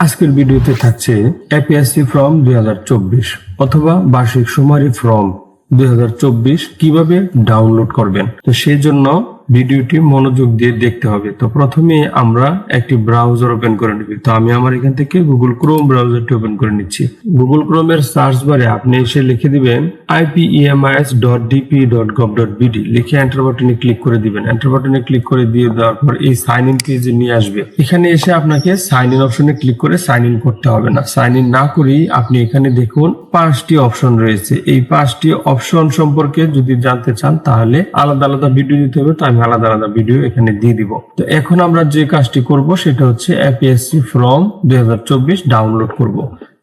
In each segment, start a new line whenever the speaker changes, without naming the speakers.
আজকের ভিডিওতে থাকছে এপিএসসি ফর্ম দুই হাজার চব্বিশ অথবা বার্ষিক সুমারি ফর্ম দুই হাজার চব্বিশ কীভাবে ডাউনলোড করবেন। তো সেই জন্য ভিডিওটি মনোযোগ দিয়ে দেখতে হবে। তো প্রথমে আমরা একটি ব্রাউজার ওপেন করে নিবি। তো আমি আমার এখান থেকে গুগল ক্রোম ব্রাউজারটি ওপেন করে নিচ্ছি। গুগল ক্রোমের সার্চ বারে আপনি এসে লিখে দিবেন IPEMIS dot DP dot gov dot BD লিখে এন্টার বাটনে ক্লিক করে দিবেন। এন্টার বাটনে ক্লিক করে দিয়ে দেওয়ার পর এই সাইন ইন পেজে নিয়ে আসবে। এখানে এসে আপনাকে সাইন ইন অপশনে ক্লিক করে সাইন ইন করতে হবে না। সাইন ইন না করেই আপনি এখানে দেখুন পাঁচটি অপশন রয়েছে। এই পাঁচটি অপশন সম্পর্কে যদি জানতে চান তাহলে আলাদা আলাদা ভিডিও দিতে হবে। তো আমি আলাদা আলাদা ভিডিও এখানে দিয়ে দিব। তো এখন আমরা যে কাজটি করব সেটা হচ্ছে এপিএসসি ফর্ম দুই ডাউনলোড করব।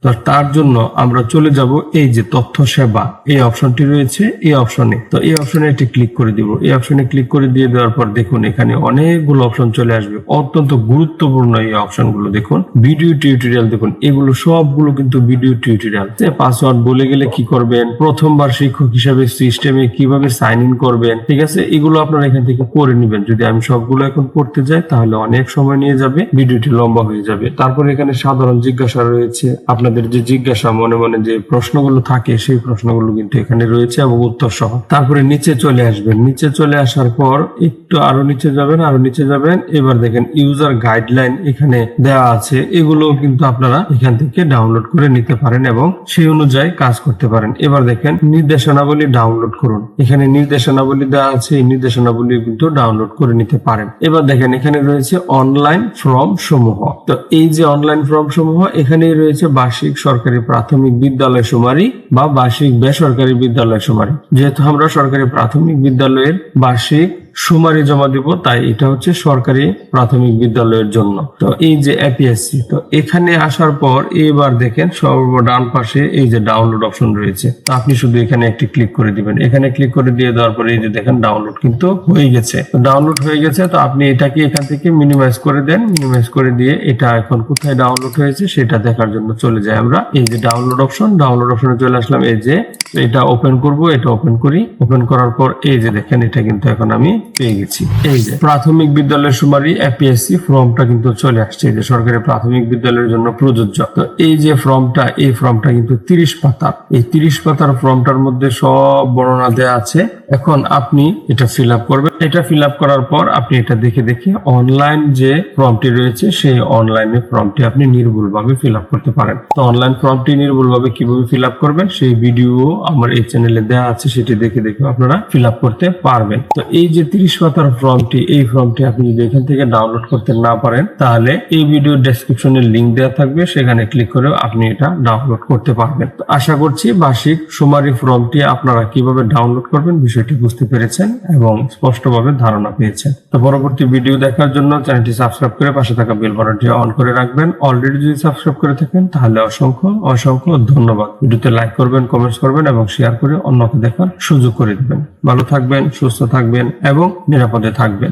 তো তার জন্য আমরা চলে যাব এই যে তথ্য সেবা। এই অপশনটি রয়েছে, এই অপশনে। তো এই অপশনে একটি ক্লিক করে দিব। এই অপশনে ক্লিক করে দিয়ে দেওয়ার পর দেখুন, এখানে অনেকগুলো অপশন চলে আসবে। অত্যন্ত গুরুত্বপূর্ণ এই অপশনগুলো দেখুন। ভিডিও টিউটোরিয়াল দেখুন, এগুলো সবগুলো কিন্তু ভিডিও টিউটোরিয়াল। পাসওয়ার্ড বলে গেলে কি করবেন? প্রথমবার শিক্ষক হিসাবে সিস্টেমে কীভাবে সাইন ইন করবেন? ঠিক আছে? এগুলো আপনারা এখান থেকে করে নেবেন। যদি আমি সবগুলো এখন করতে যাই, তাহলে অনেক সময় নিয়ে যাবে, ভিডিওটি লম্বা হয়ে যাবে। তারপর এখানে সাধারণ জিজ্ঞাসা রয়েছে, আপনাদের যে জিজ্ঞাসা, মনে মনে যে প্রশ্নগুলো থাকে, সেই প্রশ্নগুলো কিন্তু এখানে রয়েছে এবং উত্তর সহ। তারপরে নিচে চলে আসবেন। নিচে চলে আসার পর একটু আরও নিচে যাবেন, আরও নিচে যাবেন। এবার দেখেন ইউজার গাইডলাইন এখানে দেওয়া আছে। এগুলো কিন্তু আপনারা এখান থেকে ডাউনলোড করে নিতে পারেন এবং সেই অনুযায়ী কাজ করতে পারেন। এবার দেখেন, নির্দেশনাবলী ডাউনলোড করুন। এখানে নির্দেশনাবলী দেওয়া আছে, এই নির্দেশনাবলী কিন্তু ডাউনলোড করে নিতে পারেন। এবার দেখেন, এখানে রয়েছে অনলাইন ফর্ম সমূহ। তো এই যে অনলাইন ফর্ম সমূহ, এখানেই রয়েছে বার্ষিক সরকারি প্রাথমিক বিদ্যালয় সুমারি বা বার্ষিক বেসরকারি বিদ্যালয় সুমারি। যেহেতু আমরা সরকারি প্রাথমিক বিদ্যালয়ের বার্ষিক সুমারি জমা দিব, তাই এটা হচ্ছে সরকারি প্রাথমিক বিদ্যালয়ের জন্য। তো এই যে এপিএসসি তো এখানে আসার পর এবার দেখেন সর্ব ডান পাশে এই যে ডাউনলোড অপশন রয়েছে। আপনি শুধু এখানে একটি ক্লিক করে দিবেন। এখানে ক্লিক করে দিয়ে দেওয়ার পরে এই যে দেখেন ডাউনলোড কিন্তু হয়ে গেছে। ডাউনলোড হয়ে গেছে, তো আপনি এটাকে এখান থেকে মিনিমাইজ করে দেন। মিনিমাইজ করে দিয়ে এটা এখন কোথায় ডাউনলোড হয়েছে সেটা দেখার জন্য চলে যাই আমরা। এই যে ডাউনলোড অপশন ডাউনলোড অপশনে চলে আসলাম। এই যে এটা ওপেন করব, এটা ওপেন করি। ওপেন করার পর এই যে দেখেন এটা কিন্তু এখন আমি পেয়ে গেছি। এই যে প্রাথমিক বিদ্যালয়ের সুমারি এপিএসসি ফর্মটা কিন্তু চলে আসছে। যে সরকারি প্রাথমিক বিদ্যালয়ের জন্য প্রযোজ্য। তো এই যে ফর্মটা এই ফর্মটা কিন্তু তিরিশ পাতা এই তিরিশ পাতার ফর্মটার মধ্যে সব বর্ণনা দেয়া আছে। এখন আপনি এটা ফিল আপ করবেন। এটা ফিল আপ করার পর আপনি এটা দেখে দেখে অনলাইন যে ফর্মটি রয়েছে, সেই অনলাইনে ফর্মটি আপনি নির্ভুলভাবে ফিল আপ করতে পারেন। তো অনলাইন ফর্মটি নির্ভুলভাবে কীভাবে ফিল আপ করবেন সেই ভিডিও আমার এই চ্যানেলে দেওয়া আছে, সেটি দেখে দেখে আপনারা ফিল আপ করতে পারবেন। তো এই যে তিরিশ পাতার ফর্মটি এই ফর্মটি আপনি যদি এখান থেকে ডাউনলোড করতে না পারেন, তাহলে এই ভিডিও ডেসক্রিপশনে লিঙ্ক দেওয়া থাকবে, সেখানে ক্লিক করে আপনি এটা ডাউনলোড করতে পারবেন। তো আশা করছি বার্ষিক সুমারি ফর্মটি আপনারা কীভাবে ডাউনলোড করবেন বিষয়টি বুঝতে পেরেছেন এবং স্পষ্টভাবে ধারণা পেয়েছে। তো পরবর্তী ভিডিও দেখার জন্য চ্যানেলটি সাবস্ক্রাইব করে পাশে থাকা বেল বাটনটি অন করে রাখবেন। অলরেডি যদি সাবস্ক্রাইব করে থাকেন, তাহলে অসংখ্য অসংখ্য ধন্যবাদ। ভিডিওতে লাইক করবেন কমেন্টস করবেন এবং শেয়ার করে অন্যকে দেখার সুযোগ করে দেবেন। ভালো থাকবেন, সুস্থ থাকবেন এবং নিরাপদে থাকবেন।